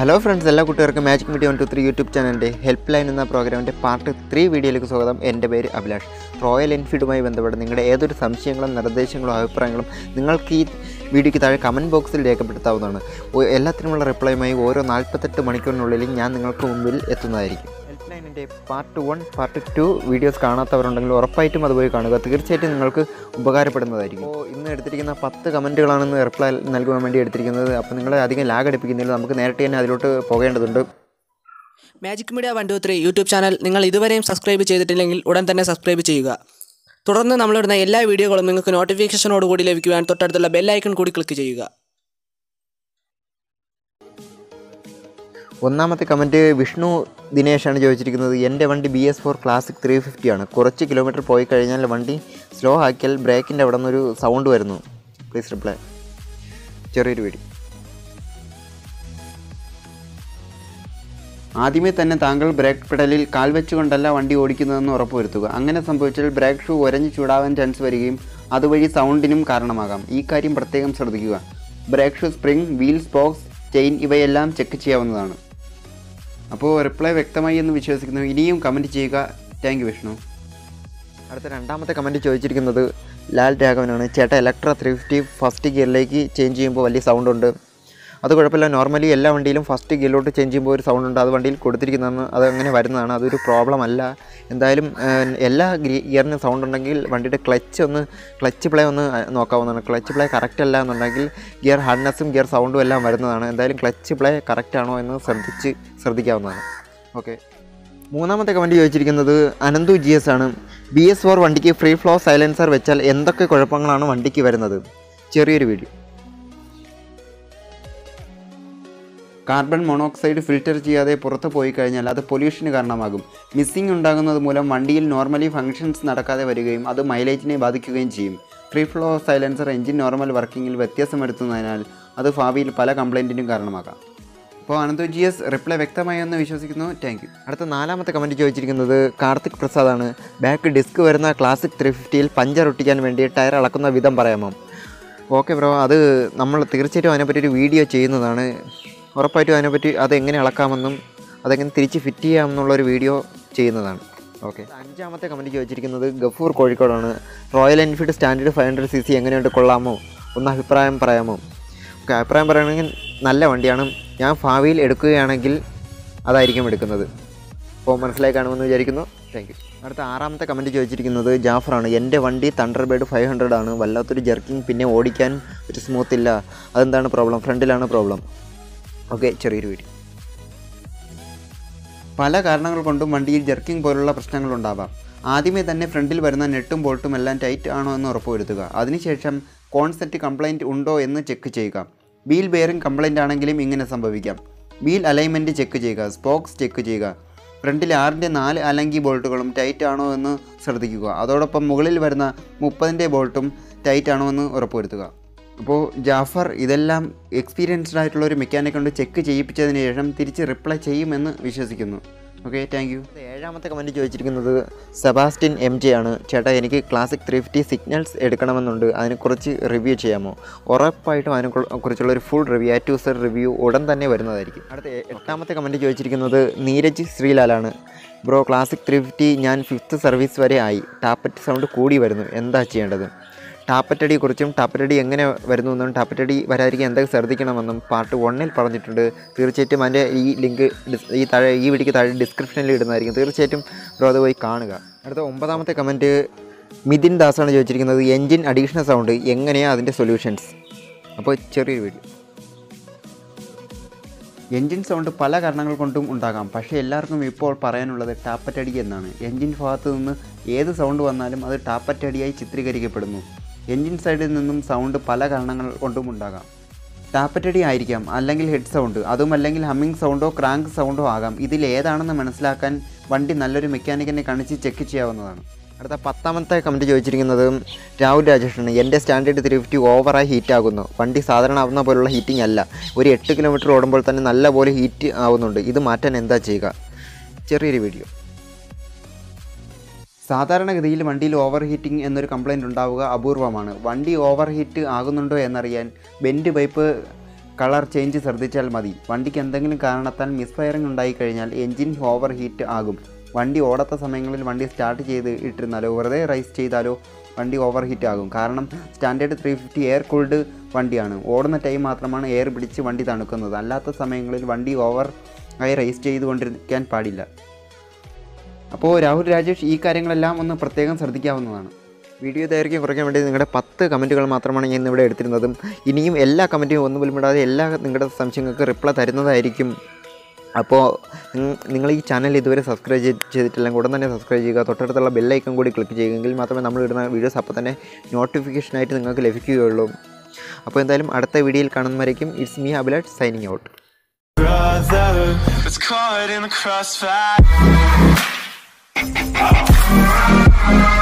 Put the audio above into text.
Hello friends എല്ലാ കുട്ടികൾക്കും magic media one two three YouTube ചാനലിന്റെ ഹെൽപ്പ് ലൈൻ എന്ന പ്രോഗ്രാമിന്റെ പാർട്ട് ത്രീ വീഡിയോയിലേക്ക് സ്വാഗതം. എന്റെ പേര് അഭിലാഷ്. റോയൽ എൻഫീൽഡുമായി ബന്ധപ്പെട്ട് നിങ്ങളുടെ ഏതൊരു സംശയങ്ങളും നിർദ്ദേശങ്ങളും അഭിപ്രായങ്ങളും നിങ്ങൾക്ക് ഈ വീഡിയോയ്ക്ക് താഴെ കമന്റ് ബോക്സിൽ രേഖപ്പെടുത്താവുന്നതാണ്. എല്ലാത്തിനുമുള്ള റിപ്ലൈയുമായി ഓരോ നാൽപ്പത്തെട്ട് മണിക്കൂറിനുള്ളിൽ ഞാൻ നിങ്ങൾക്ക് മുമ്പിൽ എത്തുന്നതായിരിക്കും. ലൈനിന്റെ part one part two videos കാണാത്തവരുണ്ടെങ്കിൽ ഉറപ്പായിട്ടും അതുപോയി കാണുക. തീർച്ചയായിട്ടും നിങ്ങൾക്ക് ഉപകാരപ്പെടുന്നതായിരിക്കും. അപ്പോൾ ഇന്ന് എടുത്തിരിക്കുന്ന പത്ത് കമന്റുകളാണെന്ന് റിപ്ലൈ നൽകുവാൻ വേണ്ടി എടുത്തിരിക്കുന്നത്. അപ്പോൾ നിങ്ങളെ അധികം ലാഗ് അടിപ്പിക്കുന്നില്ല. നമുക്ക് നേരിട്ട് തന്നെ അതിലോട്ട് പോകേണ്ടതുണ്ട്. Magic media one two three YouTube channel. നിങ്ങൾ ഇതുവരെയും സബ്സ്ക്രൈബ് ചെയ്തിട്ടില്ലെങ്കിൽ ഉടൻ തന്നെ സബ്സ്ക്രൈബ് ചെയ്യുക. തുടർന്ന് നമ്മളിടുന്ന എല്ലാ വീഡിയോകളും നിങ്ങൾക്ക് നോട്ടിഫിക്കേഷനോടുകൂടി ലഭിക്കുവാൻ തൊട്ടടുത്തുള്ള ബെല്ലൈക്കൺ കൂടി ക്ലിക്ക് ചെയ്യുക. ഒന്നാമത്തെ കമന്റ് വിഷ്ണു ദിനേഷാണ് ചോദിച്ചിരിക്കുന്നത് എന്റെ വണ്ടി B S four classic three fifty ആണ്. കുറച്ച് കിലോമീറ്റർ പോയി കഴിഞ്ഞാൽ വണ്ടി സ്ലോ ആക്കിയാൽ ബ്രേക്കിന്റെ അവിടെ നിന്നൊരു സൗണ്ട് വരുന്നു. പ്ലീസ് റിപ്ലൈ ചെറിയൊരു പേടി ആദ്യമേ തന്നെ താങ്കൾ ബ്രേക്ക് പെഡലിൽ കാൽ വെച്ചുകൊണ്ടല്ല വണ്ടി ഓടിക്കുന്നതെന്ന് ഉറപ്പുവരുത്തുക. അങ്ങനെ സംഭവിച്ചാൽ ബ്രേക്ക് ഷൂ ഒരഞ്ഞ് ചൂടാവാൻ ചാൻസ് വരികയും അതുവഴി സൗണ്ടിനും കാരണമാകാം. ഈ കാര്യം പ്രത്യേകം ശ്രദ്ധിക്കുക. Brake shoe spring wheel spokes chain ഇവയെല്ലാം ചെക്ക് ചെയ്യാവുന്നതാണ്. അപ്പോൾ റിപ്ലൈ വ്യക്തമായി എന്ന് വിശ്വസിക്കുന്നു. ഇനിയും കമന്റ് ചെയ്യുക. Thank you Vishnu. അടുത്ത രണ്ടാമത്തെ കമന്റ് ചോദിച്ചിരിക്കുന്നത് ലാൽ രാഘവനാണ്. ചേട്ടാ ഇലക്ട്ര ത്രീ ഫിഫ്റ്റി ഫസ്റ്റ് ഗിയറിലേക്ക് ചേഞ്ച് ചെയ്യുമ്പോൾ വലിയ സൗണ്ട് ഉണ്ട്. അത് കുഴപ്പമില്ല. നോർമലി എല്ലാ വണ്ടിയിലും ഫസ്റ്റ് ഗിയറിലോട്ട് ചേഞ്ച് ചെയ്യുമ്പോൾ ഒരു സൗണ്ട് ഉണ്ട്. അത് വണ്ടിയിൽ കൊടുത്തിരിക്കുന്നതെന്ന് അത് അങ്ങനെ വരുന്നതാണ്. അതൊരു പ്രോബ്ലം അല്ല. എന്തായാലും എല്ലാ ഗിയറിനും സൗണ്ട് ഉണ്ടെങ്കിൽ വണ്ടിയുടെ ക്ലച്ച് ഒന്ന് ക്ലച്ച് പ്ലേ ഒന്ന് നോക്കാവുന്നതാണ്. ക്ലച്ച് പ്ലേ കറക്റ്റ് അല്ല എന്നുണ്ടെങ്കിൽ ഗിയർ ഹാർഡ്നെസ്സും ഗിയർ സൗണ്ടും എല്ലാം വരുന്നതാണ്. എന്തായാലും ക്ലച്ച് പ്ലേ കറക്റ്റ് ആണോ എന്ന് ശ്രദ്ധിച്ച് ശ്രദ്ധിക്കാവുന്നതാണ്. ഓക്കെ മൂന്നാമത്തെ കമന്റ് ചോദിച്ചിരിക്കുന്നത് അനന്തു ജി എസ് ആണ്. ബി എസ് ഫോർ വണ്ടിക്ക് ഫ്രീ ഫ്ലോ സൈലൻസർ വെച്ചാൽ എന്തൊക്കെ കുഴപ്പങ്ങളാണ് വണ്ടിക്ക് വരുന്നത്? ചെറിയൊരു വീഡിയോ കാർബൺ മോണോക്സൈഡ് ഫിൽറ്റർ ചെയ്യാതെ പുറത്തു പോയി കഴിഞ്ഞാൽ അത് പൊല്യൂഷന് കാരണമാകും. മിസ്സിംഗ് ഉണ്ടാകുന്നത് മൂലം വണ്ടിയിൽ നോർമലി ഫങ്ഷൻസ് നടക്കാതെ വരികയും അത് മൈലേജിനെ ബാധിക്കുകയും ചെയ്യും. Free flow silencer engine normal വർക്കിങ്ങിൽ വ്യത്യാസം വരുത്തുന്നതിനാൽ അത് ഭാവിയിൽ പല കംപ്ലൈന്റിനും കാരണമാകാം. അപ്പോൾ അനന്തു ജി എസ് റിപ്ലൈ വ്യക്തമായി എന്ന് വിശ്വസിക്കുന്നു. Thank you. അടുത്ത നാലാമത്തെ കമന്റ് ചോദിച്ചിരിക്കുന്നത് കാർത്തിക് പ്രസാദാണ്. ബാക്ക് ഡിസ്ക് വരുന്ന ക്ലാസിക് ത്രീ ഫിഫ്റ്റിയിൽ പഞ്ചർ ഒട്ടിക്കാൻ വേണ്ടി ടയർ അളക്കുന്ന വിധം പറയാമോ? ഓക്കെ ബ്രോ അത് നമ്മൾ തീർച്ചയായിട്ടും അതിനെപ്പറ്റി ഒരു വീഡിയോ ചെയ്യുന്നതാണ്. ഉറപ്പായിട്ടും അതിനെപ്പറ്റി അതെങ്ങനെ എങ്ങനെ അളക്കാമെന്നും അതെങ്ങനെ തിരിച്ച് ഫിറ്റ് ചെയ്യാമെന്നുള്ളൊരു വീഡിയോ ചെയ്യുന്നതാണ്. ഓക്കെ അഞ്ചാമത്തെ കമന്റ് ചോദിച്ചിരിക്കുന്നത് ഗഫൂർ കോഴിക്കോടാണ്. Royal Enfield standard five hundred C C എങ്ങനെയുണ്ട്? കൊള്ളാമോ? ഒന്ന് അഭിപ്രായം പറയാമോ? ഓക്കെ അഭിപ്രായം പറയുകയാണെങ്കിൽ നല്ല വണ്ടിയാണ്. ഞാൻ ഭാവിയിൽ എടുക്കുകയാണെങ്കിൽ അതായിരിക്കും എടുക്കുന്നത്. അപ്പോൾ മനസ്സിലായി കാണുമെന്ന് വിചാരിക്കുന്നു. താങ്ക് യു അടുത്ത ആറാമത്തെ കമന്റ് ചോദിച്ചിരിക്കുന്നത് ജാഫറാണ്. എന്റെ വണ്ടി തണ്ടർ ബേഡ് ഫൈവ് ഹൺഡ്രഡ് ആണ്. വല്ലാത്തൊരു ജർക്കിങ് പിന്നെ ഓടിക്കാൻ ഒരു സ്മൂത്ത് ഇല്ല. അതെന്താണ് പ്രോബ്ലം ഫ്രണ്ടിലാണ് പ്രോബ്ലം ഓക്കെ ചെറിയൊരു വീഡിയോ. പല കാരണങ്ങൾ കൊണ്ടും വണ്ടിയിൽ ജർക്കിംഗ് പോലുള്ള പ്രശ്നങ്ങൾ ഉണ്ടാവാം. ആദ്യമേ തന്നെ ഫ്രണ്ടിൽ വരുന്ന നെട്ടും ബോൾട്ടും എല്ലാം ടൈറ്റ് ആണോ എന്ന് ഉറപ്പുവരുത്തുക. അതിനുശേഷം കോൺസെറ്റ് കംപ്ലൈന്റ് ഉണ്ടോ എന്ന് ചെക്ക് ചെയ്യുക. വീൽ ബെയറിംഗ് കംപ്ലൈന്റ് ആണെങ്കിലും ഇങ്ങനെ സംഭവിക്കാം. വീൽ അലൈൻമെന്റ് ചെക്ക് ചെയ്യുക. സ്പോക്സ് ചെക്ക് ചെയ്യുക. ഫ്രണ്ടിൽ ആറിന്റെ നാല് അലങ്കി ബോൾട്ടുകളും ടൈറ്റ് ആണോ എന്ന് ശ്രദ്ധിക്കുക. അതോടൊപ്പം മുകളിൽ വരുന്ന മുപ്പതിന്റെ ബോൾട്ടും ടൈറ്റ് ആണോ എന്ന് ഉറപ്പുവരുത്തുക. അപ്പോൾ ജാഫർ ഇതെല്ലാം എക്സ്പീരിയൻസ്ഡ് ആയിട്ടുള്ള ഒരു മെക്കാനിക് കൊണ്ട് ചെക്ക് ചെയ്യിപ്പിച്ചതിന് ശേഷം തിരിച്ച് റിപ്ലൈ ചെയ്യുമെന്ന് വിശ്വസിക്കുന്നു. ഓക്കെ താങ്ക് യു ഏഴാമത്തെ കമന്റ് ചോദിച്ചിരിക്കുന്നത് സെബാസ്റ്റിൻ എം ജെ ആണ്. ചേട്ടാ എനിക്ക് ക്ലാസിക് ത്രീ ഫിഫ്റ്റി സിഗ്നൽസ് എടുക്കണമെന്നുണ്ട്. അതിനെക്കുറിച്ച് റിവ്യൂ ചെയ്യാമോ? ഉറപ്പായിട്ടും അതിനെ കുറിച്ചുള്ള ഒരു ഫുൾ റിവ്യൂ ആ ടു സർ റിവ്യൂ ഉടൻ തന്നെ വരുന്നതായിരിക്കും. അടുത്ത എട്ടാമത്തെ കമന്റ് ചോദിച്ചിരിക്കുന്നത് നീരജ് ശ്രീലാലാണ് ബ്രോ ക്ലാസിക് ത്രീ ഫിഫ്റ്റി ഞാൻ ഫിഫ്ത്ത് സർവീസ് വരെ ആയി. ടാപ്പറ്റ് സൗണ്ട് കൂടി വരുന്നു. എന്താ ചെയ്യേണ്ടത്? ടാപ്പറ്റടിയെക്കുറിച്ചും ടാപ്പറ്റടി എങ്ങനെ വരുന്നു എന്നും ടാപ്പറ്റടി വരാതിരിക്കാൻ എന്തൊക്കെ ശ്രദ്ധിക്കണമെന്നും പാർട്ട് വണ്ണിൽ പറഞ്ഞിട്ടുണ്ട്. തീർച്ചയായിട്ടും അതിന്റെ ഈ ലിങ്ക് ഈ താഴെ ഈ വീഡിയോക്ക് താഴെ ഡിസ്ക്രിപ്ഷനിൽ ഇടുന്നതായിരിക്കും. തീർച്ചയായിട്ടും ബ്രോ അത് പോയി കാണുക. അടുത്ത ഒമ്പതാമത്തെ കമന്റ് മിഥിൻ ദാസാണ് ചോദിച്ചിരിക്കുന്നത് എൻജിൻ അഡീഷണൽ സൗണ്ട് എങ്ങനെയാണ് അതിന്റെ സൊല്യൂഷൻസ്? അപ്പോൾ ചെറിയൊരു വീഡിയോ. എൻജിൻ സൗണ്ട് പല കാരണങ്ങൾ കൊണ്ടും ഉണ്ടാകാം. പക്ഷേ എല്ലാവർക്കും ഇപ്പോൾ പറയാനുള്ളത് ടാപ്പറ്റടി എന്നാണ്. എൻജിൻ ഭാഗത്ത് നിന്ന് ഏത് സൗണ്ട് വന്നാലും അത് ടാപ്പറ്റടിയായി ചിത്രീകരിക്കപ്പെടുന്നു. എൻജിൻ സൈഡിൽ നിന്നും സൗണ്ട് പല കാരണങ്ങൾ കൊണ്ടും ഉണ്ടാകാം. ടാപ്പറ്റടി ആയിരിക്കാം അല്ലെങ്കിൽ ഹെഡ് സൗണ്ട് അതും അല്ലെങ്കിൽ ഹമ്മിങ് സൗണ്ടോ ക്രാങ്ക് സൗണ്ടോ ആകാം. ഇതിൽ ഏതാണെന്ന് മനസ്സിലാക്കാൻ വണ്ടി നല്ലൊരു മെക്കാനിക്കിനെ കാണിച്ച് ചെക്ക് ചെയ്യാവുന്നതാണ്. അടുത്ത പത്താമത്തെ കമന്റ് ചോദിച്ചിരിക്കുന്നത് രാഹുൽ രാജേഷാണ്. എന്റെ സ്റ്റാൻഡേർഡ് ത്രീ ഫിഫ്റ്റി ഓവറായി ഹീറ്റ് ആകുന്നു. വണ്ടി സാധാരണ ആവുന്ന പോലുള്ള ഹീറ്റിംഗ് അല്ല. ഒരു എട്ട് കിലോമീറ്റർ ഓടുമ്പോൾ തന്നെ നല്ലപോലെ ഹീറ്റ് ആവുന്നുണ്ട്. ഇത് മാറ്റാൻ എന്താ ചെയ്യുക? ചെറിയൊരു വീഡിയോ സാധാരണഗതിയിൽ വണ്ടിയിൽ ഓവർ ഹീറ്റിംഗ് എന്നൊരു കംപ്ലൈന്റ് ഉണ്ടാവുക അപൂർവമാണ്. വണ്ടി ഓവർ ഹീറ്റ് ആകുന്നുണ്ടോ എന്നറിയാൻ ബെൻഡ് പൈപ്പ് കളർ ചേഞ്ച് ശ്രദ്ധിച്ചാൽ മതി. വണ്ടിക്ക് എന്തെങ്കിലും കാരണത്താൽ മിസ്ഫയറിംഗ് ഉണ്ടായിക്കഴിഞ്ഞാൽ എൻജിൻ ഓവർ ഹീറ്റ് ആകും. വണ്ടി ഓടാത്ത സമയങ്ങളിൽ വണ്ടി സ്റ്റാർട്ട് ചെയ്ത് ഇട്ടിരുന്നാലോ വെറുതെ റൈസ് ചെയ്താലോ വണ്ടി ഓവർ ഹീറ്റ് ആകും. കാരണം standard three fifty air cooled വണ്ടിയാണ്. ഓടുന്ന ടൈം മാത്രമാണ് എയർ പിടിച്ച് വണ്ടി തണുക്കുന്നത്. അല്ലാത്ത സമയങ്ങളിൽ വണ്ടി ഓവർ ആയി റൈസ് ചെയ്തുകൊണ്ടിരിക്കാൻ പാടില്ല. അപ്പോൾ രാഹുൽ രാജേഷ് ഈ കാര്യങ്ങളെല്ലാം ഒന്ന് പ്രത്യേകം ശ്രദ്ധിക്കാവുന്നതാണ്. വീഡിയോ ദൈർഘ്യം കുറയ്ക്കാൻ വേണ്ടി നിങ്ങളുടെ പത്ത് കമന്റുകൾ മാത്രമാണ് ഞാൻ ഇന്നിവിടെ എടുത്തിരുന്നതും. ഇനിയും എല്ലാ കമന്റും ഒന്നും വിളിമിടാതെ എല്ലാ നിങ്ങളുടെ സംശയങ്ങൾക്ക് റിപ്ലൈ തരുന്നതായിരിക്കും. അപ്പോൾ നിങ്ങൾ ഈ ചാനൽ ഇതുവരെ സബ്സ്ക്രൈബ് ചെയ്തിട്ടില്ലെങ്കിൽ ഉടൻ തന്നെ സബ്സ്ക്രൈബ് ചെയ്യുക. തൊട്ടടുത്തുള്ള ബെല്ലൈക്കൺ കൂടി ക്ലിക്ക് ചെയ്യുമെങ്കിൽ മാത്രമേ നമ്മൾ ഇടുന്ന വീഡിയോസ് അപ്പോൾ തന്നെ നോട്ടിഫിക്കേഷനായിട്ട് നിങ്ങൾക്ക് ലഭിക്കുകയുള്ളൂ. അപ്പോൾ എന്തായാലും അടുത്ത വീഡിയോയിൽ കാണുന്നവരേക്കും it's me Abilat signing out brother Oh.